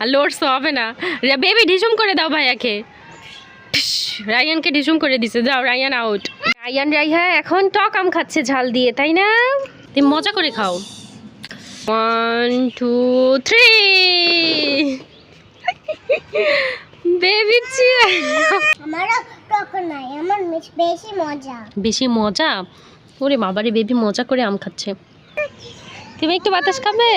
আর loads তো হবে না। বেবি ঢিসুম করে দাও ভাইয়াকে। রায়ানকে ঢিসুম করে দিছে। যাও রায়ান আউট রায়ান রাইহা এখন টক আম খাচ্ছে ঝাল দিয়ে তাই না? তুমি মজা করে খাও। ওয়ান টু থ্রি বেবি মজা। বেশি মজা? ওরে বাবারে বেবি মজা করে আম খাচ্ছে। তুমি একটু বাতাস খাবে?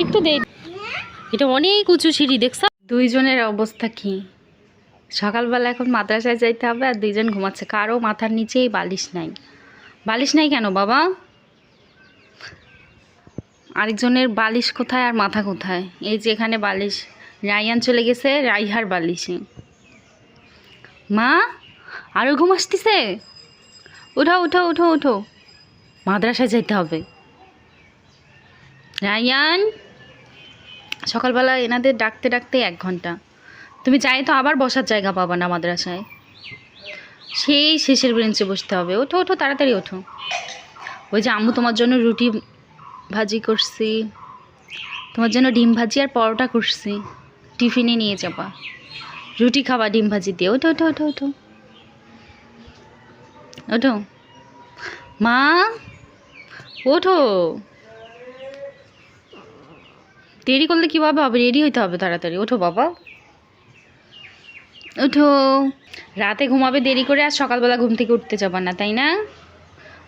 একটু দে এটা অনেক উঁচু সিঁড়ি, দেখছ? দুইজনের অবস্থা কি? সকালবেলা এখন মাদ্রাসায় যাইতে হবে আর দুইজন ঘুমাচ্ছে। কারও মাথার নিচেই বালিশ নাই। বালিশ নাই কেন বাবা? আরেকজনের বালিশ কোথায় আর মাথা কোথায়? এই যে এখানে বালিশ। রাইয়ান চলে গেছে, রাইহার বালিশে। মা আরও ঘুম আসতেছে? উঠো উঠো উঠো উঠো। মাদ্রাসায় যেতে হবে। রাইয়ান সকালবেলা এনাদের ডাকতে ডাকতে এক ঘণ্টা। তুমি চাই তো আবার বসার জায়গা পাবা না মাদ্রাসায়। সেই শেষের বেঞ্চে বসতে হবে। ওঠো ওঠো, তাড়াতাড়ি ওঠো। ওই যে আম্মু তোমার জন্য রুটি ভাজি করছি। তোমার জন্য ডিম ভাজি আর পরোটা করছি। টিফিনে নিয়ে যাবা। রুটি খাবা, ডিম ভাজি দিয়ে। ওঠো ওঠো ওঠো ওঠো। ওঠো। মা, ওঠো। দেরি করলে কীভাবে হবে? রেডি হইতে হবে তাড়াতাড়ি। ওঠো বাবা। ওঠো। রাতে ঘুমাবে দেরি করে, আর সকালবেলা ঘুম থেকে উঠতে যাবা না, তাই না?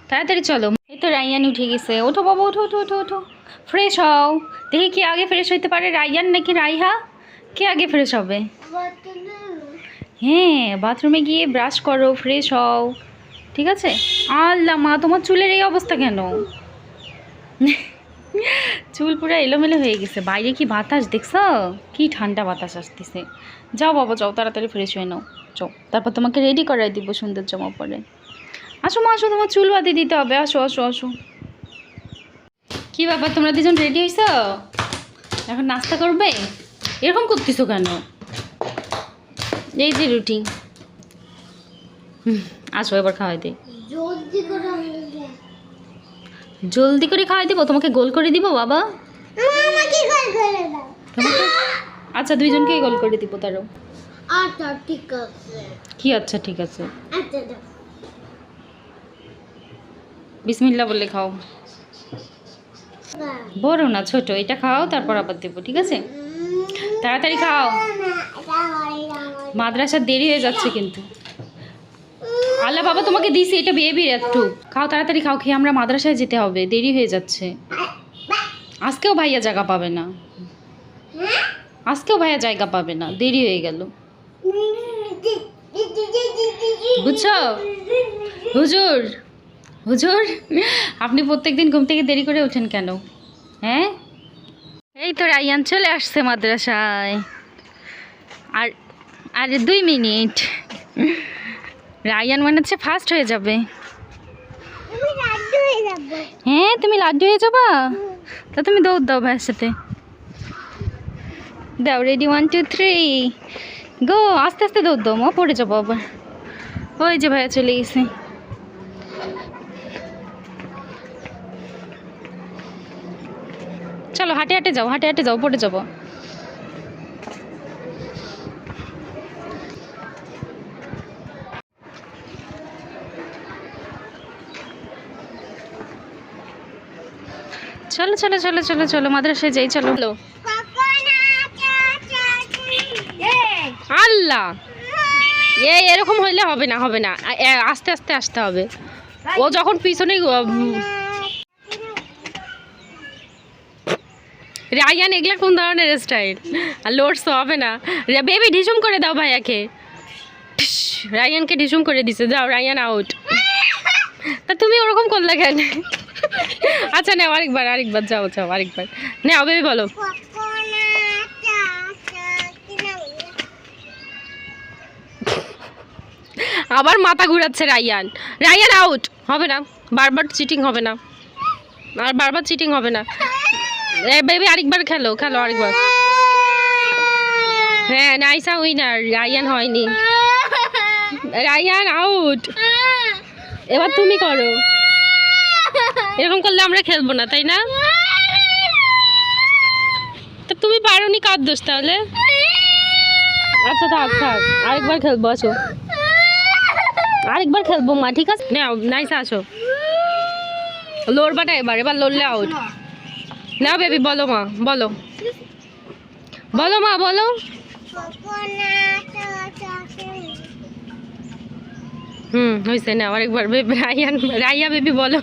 তাড়াতাড়ি চলো। এই তো রাইয়ান উঠে গেছে। ওঠো বাবা, ওঠো ওঠো ওঠো ওঠো। ফ্রেশ হও। দেখি কে আগে ফ্রেশ হইতে পারে, রাইয়ান নাকি রাইহা? কে আগে ফ্রেশ হবে? হ্যাঁ বাথরুমে গিয়ে ব্রাশ করো ফ্রেশ হও। ঠিক আছে? আল্লাহ মা, তোমার চুলের এই অবস্থা কেন? চুল পুরো এলোমেলো হয়ে গেছে। বাইরে কি বাতাস দেখছ? কি ঠান্ডা বাতাস আসতেছে। যাও বাবা, যাও, তাড়াতাড়ি ফ্রেশ হয়ে নাও। যাও, তারপর তোমাকে রেডি করাই দিব সুন্দর জামা পরে। আসো মা, আসো, তোমার চুল বাঁধে দিতে হবে। আসো আসো আসো। কি ব্যাপার, তোমরা দুজন রেডি হয়েছো এখন নাস্তা করবে? এরকম করতেছো কেন? এই যে রুটি। আসো, এবার খাওয়াই দিই জলদি করে খাওয়াই দিব? তোমাকে গোল করে দিব বাবা? আচ্ছা দুইজনকেই গোল করে দিব তারও। আচ্ছা ঠিক আছে। কি আচ্ছা ঠিক আছে। আচ্ছা বিসমিল্লা বলে খাও। বড় না ছোট। এটা খাও তারপর আবার দেবো ঠিক আছে? তাড়াতাড়ি খাও। মাদ্রাসা দেরি হয়ে যাচ্ছে কিন্তু। আল্লাহ বাবা তোমাকে দিছি, এটা বেবি একটু। খাও তাড়াতাড়ি, খাও, খেয়ে আমরা মাদ্রাসায় যেতে হবে, দেরি হয়ে যাচ্ছে। আজকেও ভাইয়া জায়গা পাবে না। আজকেও ভাইয়া জায়গা পাবে না, দেরি হয়ে গেল। বুঝছ? হুজুর হুজুর, আপনি প্রত্যেকদিন ঘুম থেকে দেরি করে ওঠেন কেন? হ্যাঁ? এই তো রাইয়ান চলে আসছে মাদ্রাসায়। আর আর দুই মিনিট। রাইয়ান মনে হচ্ছে ফার্স্ট হয়ে হয়ে যাব। হ্যাঁ তুমি লাড্ডু হয়ে যাবা? তা তুমি দৌড় দাও ভাইয়ের সাথে। দাও ready one two three go আস্তে আস্তে দৌড় দাও মা পড়ে যাব আবার। ওই যে ভাইয়া চলে গেছে। চলো হাঁটে হাঁটে যাও হাঁটে হাঁটে যাও পড়ে যাব। চলো চলো চলো চলো চলো মাদ্রাসায় যাই চলো। আল্লাহ! এ এরকম হইলে হবে না হবে না। আস্তে আস্তে আসতে হবে। ও যখন পিছনে রায়ান এগুলা কোন ধরনের স্টাইল আর লোডস তো হবে না। বেবি ঢিসুম করে দাও ভাইয়াকে। রায়ানকে ঢিসুম করে দিছে। যাও রায়ান আউট তা তুমি ওরকম করলে কেন? আচ্ছা নাও আরেকবার আরেকবার যাও যাও, আরেকবার। নাও, বেবি, বলো। আবার মাথা ঘুরাচ্ছে রায়ান। রায়ান আউট হবে না। বারবার চিটিং হবে না। আর বারবার চিটিং হবে না। বেবি, আরেকবার খেলো খেলো আরেকবার। হ্যাঁ নাইসা উইনার রায়ান হয়নি। রায়ান আউট এবার তুমি করো। এরকম করলে আমরা খেলব না, তাই না? তা তুমি পারো পারোনি কার দোষ তাহলে? আচ্ছা থাক থাক, আরেকবার খেলব, আসো। আরেকবার খেলব মা, ঠিক আছে? নাও নাইসা আসো। লড়বাটা এবার এবার লড়লে আউট না বেবি বলো মা, বলো। বলো মা, বলো। হুম হয়েছে না আরেকবার রাইয়ান, রাইয়া বেবি বলো।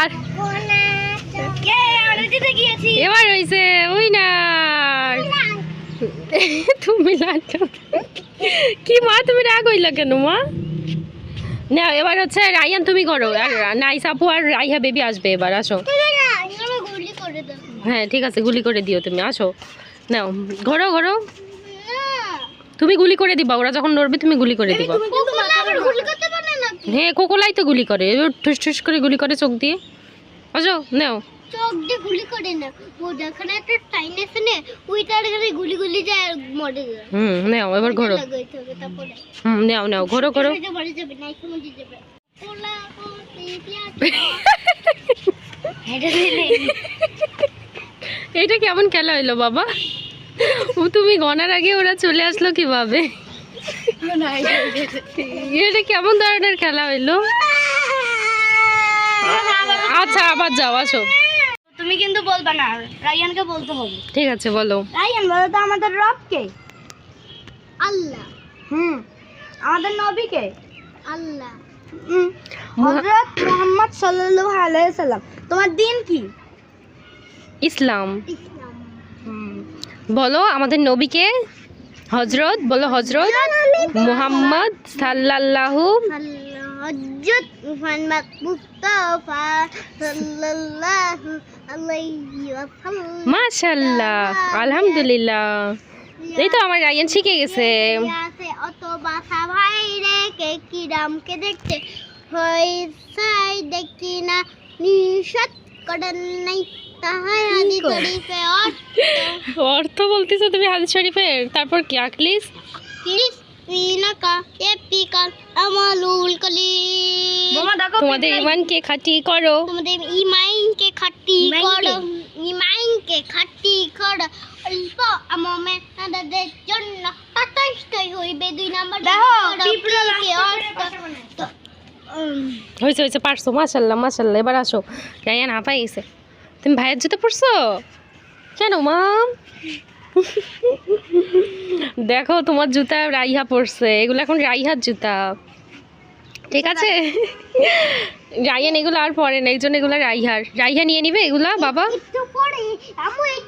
আর এবার হয়েছে ওই না। তুমি কি মা, তুমি রাগ হইলা কেন মা? না, এবার হচ্ছে রাইয়ান, তুমি করো। আর নাইস আপু আর রাইহা বেবি আসবে এবার, আসো। হ্যাঁ ঠিক আছে, গুলি করে দিও তুমি, আসো। নাও ঘোরো ঘোরো তুমি গুলি করে দিবা, ওরা যখন নড়বে তুমি গুলি করে দিবা। হ্যাঁ কোকোলাই তো গুলি করে। ঠুস ঠুস করে গুলি করে চোখ দিয়ে। আসো নাও। চোখ দিয়ে গুলি করে না। ও যেখানে একটা টাইম আছে না ওইটার গুলি গুলি যায় আর মরে যায়। হুম নাও এবার ঘোরো। হুম নাও নাও ঘোরো ঘোরো। এটা মরে যাবে না এখানে মরে যাবে। কোলা কোতি এটা কেমন খেলা হইল বাবা? ও তুমি গনার আগে ওরা চলে আসলো কীভাবে? এটা কেমন ধরনের খেলা হইল? আচ্ছা আবার যাও আসো। তুমি কিন্তু বলবা না রায়ানকে বলতে হবে। ঠিক আছে বলো। রায়ান বলো তো আমাদের রব কে আল্লাহ। হুম আমাদের নবী কে আল্লাহ হযরত মুহাম্মদ সাল্লাল্লাহু আলাইহি সাল্লাম তোমার দিন কি? ইসলাম। ইসলাম। বলো আমাদের নবীকে? হজরত বলো হজরত মুহাম্মদ সাল্লাল্লাহু হযরত মুহাম্মদ মুস্তাফা সাল্লাল্লাহু আলাইহি ওয়াসাল্লাম। আলহামদুলিল্লাহ। এই তো আমার রায়ান শিখে গেছে। অত বাসা ভাই রে কে কিরামকে দেখতে? হই সাই দেখি না নিষদ করেন নাই। অর্থ? বলতেছো তুমি হাদিস শরীফের তারপর কি? আকলিস তোমাদের ইমানকে খাটি করো। তোমাদের ইমাইনকে খাটি করো। ইমাইনকে খাটি করো। অল্প আমমে তাদের জন্য হতাশই হইবে। দুই নাম্বার হয়েছে হয়েছে পারছ। মাশাল্লাহ মাশাল্লাহ এবার আসো। রায়ান হাঁপাই গেছে তুমি ভাইয়ের জুতো পরছো? কেন মাম? দেখো তোমার জুতা রাইহা পরছে। এগুলো এখন রাইহার জুতা। ঠিক আছে? রায়ান এগুলো আর পরে না এই জন্য এগুলো রাইহার। রাইহা নিয়ে নিবে এগুলা বাবা? হয়ে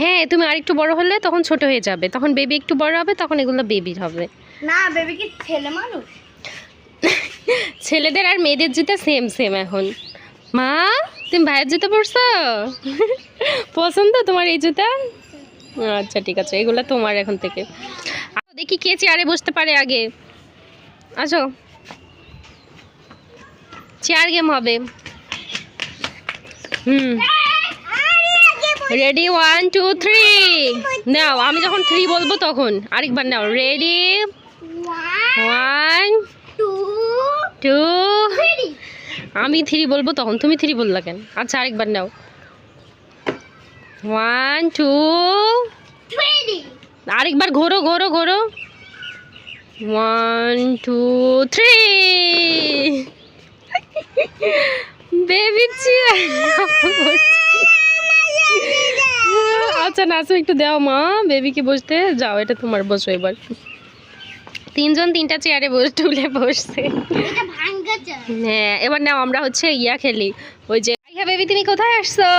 হ্যাঁ তুমি আর একটু বড় হলে তখন ছোট হয়ে যাবে। তখন বেবি একটু বড় হবে তখন এগুলো বেবির হবে। না বেবি কি ছেলে মানুষ? ছেলেদের আর মেয়েদের জুতা সেম সেম এখন। মা তুমি ভাইয়ের জুতো পরছো? পছন্দ তোমার এই জুতা? আচ্ছা ঠিক আছে এগুলো তোমার এখন থেকে। দেখি কে চেয়ারে বসতে পারে আগে। আসো। চেয়ার গেম হবে। হুম। রেডি ওয়ান টু থ্রি নাও আমি যখন থ্রি বলব তখন। আরেকবার নাও। রেডি ওয়ান টু টু আমি থ্রি বলব তখন তুমি থ্রি বললা কেন? আচ্ছা আরেকবার নাও। ওয়ান টু আরেকবার ঘোরো ঘোরো ঘোরো। ওয়ান টু থ্রি বেবি আচ্ছা নাচো একটু দাও মা। বেবিকে বসতে যাও এটা তোমার বসো এবার। তিনজন তিনটা চেয়ারে বসে টুলে বসছে। হ্যাঁ এবার নাও, আমরা হচ্ছে ইয়া খেলি। ওই যে বেবি, তুমি কোথায় আসছো?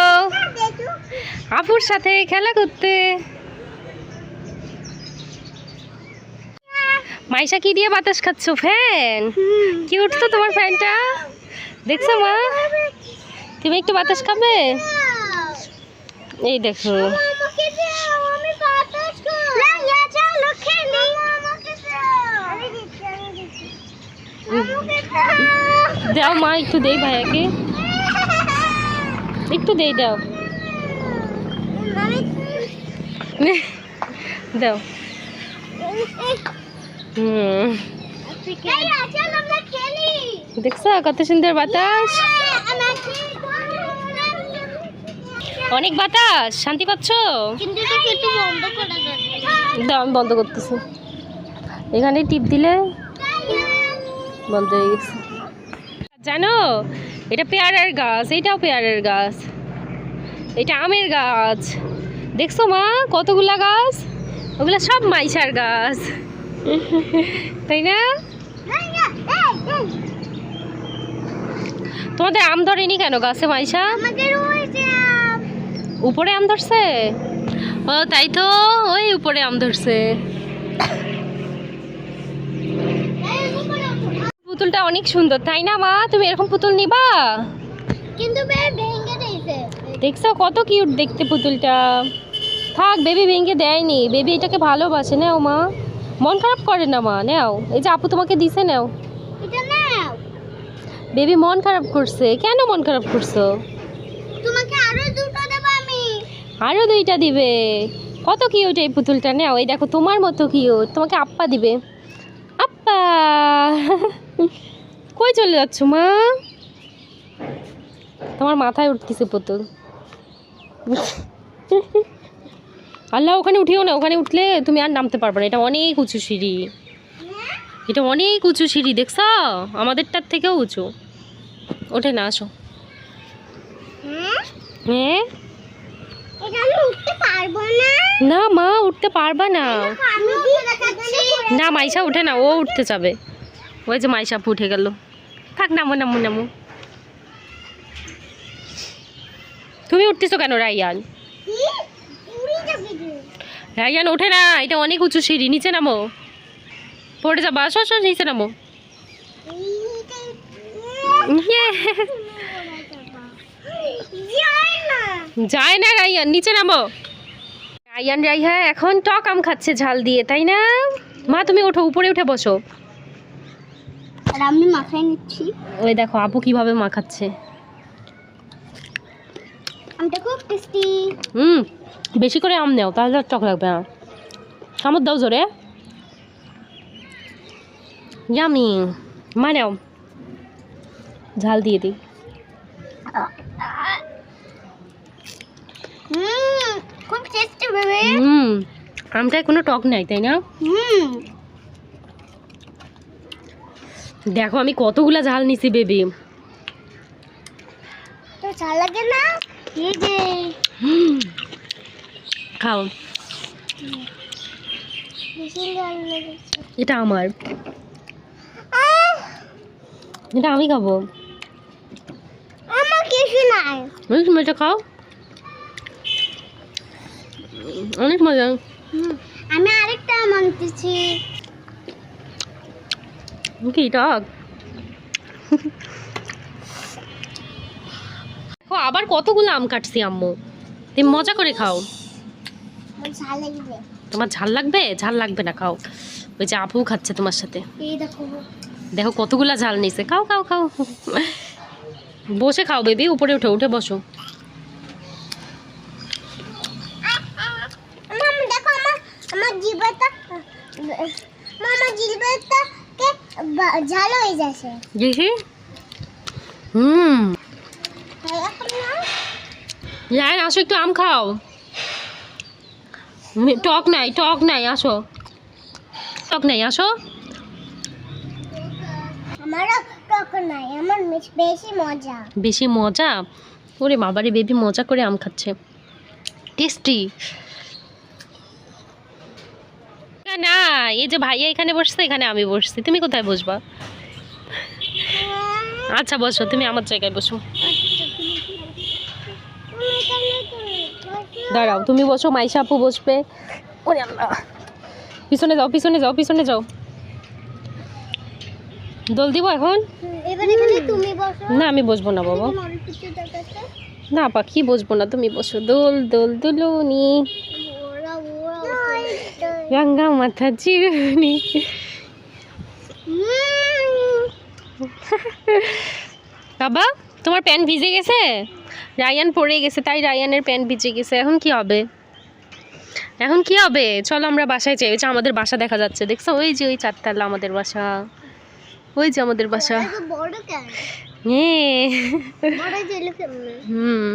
আপুর সাথে খেলা করতে। মাইশা কি দিয়ে বাতাস খাচ্ছ, ফ্যান? কিউট তো তোমার ফ্যানটা। দেখছ মা? তুমি একটু বাতাস খাবে? এই দেখো আমাকে দাও আমি বাতাস খাই রাইয়া চলো খেলি আমাকে দাও আমি দিচ্ছি আমি দিচ্ছি আমাকে দাও মা, একটু দেই ভাইয়াকে একটু দেই, দাও। দাও। দেখছ, কত সুন্দর বাতাস? অনেক বাতাস, শান্তি পাচ্ছ? দাও, আমি বন্ধ করতেছি। এখানে টিপ দিলে বন্ধ হয়ে গেছে। জানো এটা পেয়ারার গাছ এইটাও পেয়ারার গাছ। এটা আমের গাছ। দেখছ মা কতগুলা গাছ? ওগুলা সব মাইশার গাছ। তাই না? তোমাদের আম ধরেনি কেন গাছে মাইশা? উপরে আম ধরছে? ও তাই তো ওই উপরে আম ধরছে। পুতুলটা অনেক সুন্দর তাই না মা? তুমি এরকম পুতুল নিবা? কিন্তু দেখছ কত কিউট দেখতে পুতুলটা। থাক বেবি ভেঙে দেয়নি। বেবি এটাকে ভালোবাসে নাও মা। মন খারাপ করে না মা নাও। এই যে আপু তোমাকে দিছে নাও। এটা নাও। বেবি মন খারাপ করছে। কেন মন খারাপ করছ? তোমাকে আরও দুটো দেব আমি। আরও দুইটা দিবে। কত কিউট এই পুতুলটা নাও। এই দেখো তোমার মতো কিউট তোমাকে আপ্পা দিবে। আপ্পা। কই চলে যাচ্ছ মা? তোমার মাথায় উঠতেছে পুতুল। আল্লাহ ওখানে উঠিও না ওখানে উঠলে তুমি আর নামতে পারবে না। এটা অনেক উঁচু সিঁড়ি। এটা অনেক উঁচু সিঁড়ি দেখছ? আমাদেরটার থেকেও উঁচু। ওঠে না আসো। হ্যাঁ? না মা উঠতে পারবা না। না মাইশা উঠে না ও উঠতে যাবে। ওই যে মাইশা আপু উঠে গেল। থাক, নামো নামো নামো। তুমি উঠতেছো কেন, রাইয়ান। রাইয়ান, ওঠে না, এটা অনেক উঁচু সিঁড়ি, নিচে নামো। পড়ে যাবা, আসো আসো, নিচে নামো। যায় না যায় না রাইয়ান, নিচে নামো। রাইয়ান, রাইহা, এখন টক আম খাচ্ছে ঝাল দিয়ে, তাই না? মা, তুমি ওঠো, উপরে উঠে বসো। আর আমি মাথায় নিচ্ছি। ওই দেখো আপু কীভাবে মাখাচ্ছে। আমটা খুব টেস্টি হুম বেশি করে আম নেও তাহলে টক লাগবে না। কামড় দাও জোরে। ইয়ামি মা নাও। ঝাল দিয়ে দিই। হুম খুব টেস্টি বেবি হুম আমটায় কোনো টক নাই তাই না? হুম। দেখো আমি কতগুলা ঝাল নিছি বেবি তো চাল লাগে না? খাও। ঝাল এটা আমার। এটা আমি খাব। আমার কিছু নাই। এটা খাও। অনেক মজা। আমি আরেকটা মানতেছি কি টক দেখো আবার কতগুলো আম কাটছি আম্মু? তুমি মজা করে খাও। তোমার ঝাল লাগবে? ঝাল লাগবে? না খাও। ওই যে আপু খাচ্ছে তোমার সাথে। দেখো কতগুলা ঝাল নিছে। খাও খাও খাও। বসে খাও বেবি উপরে উঠে উঠে বসো মামা দেখো আমার আমার জিভটা মামা জিভটা কে বা- ঝাল হয়ে যাচ্ছে। দেখি। হুম। এরকম না? রায়ন আসো একটু আম খাও। টক নাই টক নাই আসো। টক নাই আসো। আমারও টক নাই আমার বেশি মজা। বেশি মজা? ওরে বাবারে বেবি মজা করে আম খাচ্ছে। টেস্টি। না এই যে ভাইয়া এখানে বসছে এখানে আমি বসছি। তুমি কোথায় বসবা? আচ্ছা বসো তুমি আমার জায়গায় বসো। দাঁড়াও তুমি বসো মাইশা আপু বসবে। ওরে আল্লাহ। পিছনে যাও পিছনে যাও পিছনে যাও। দোল দিব এখন? না আমি বসবো না বাবা। না পাখি বসবো না তুমি বসো। দোল দোল দুলুনি। রঙ্গা মাথা চিরুনি বাবা তোমার প্যান্ট ভিজে গেছে? রায়ান পরে গেছে তাই রায়ানের প্যান্ট ভিজে গেছে। এখন কি হবে? এখন কি হবে? চলো আমরা বাসায় চাই ওই আমাদের বাসা দেখা যাচ্ছে দেখছ? ওই যে ওই চারতাল আমাদের বাসা। ওই যে আমাদের বাসা। হ্যাঁ। হুম।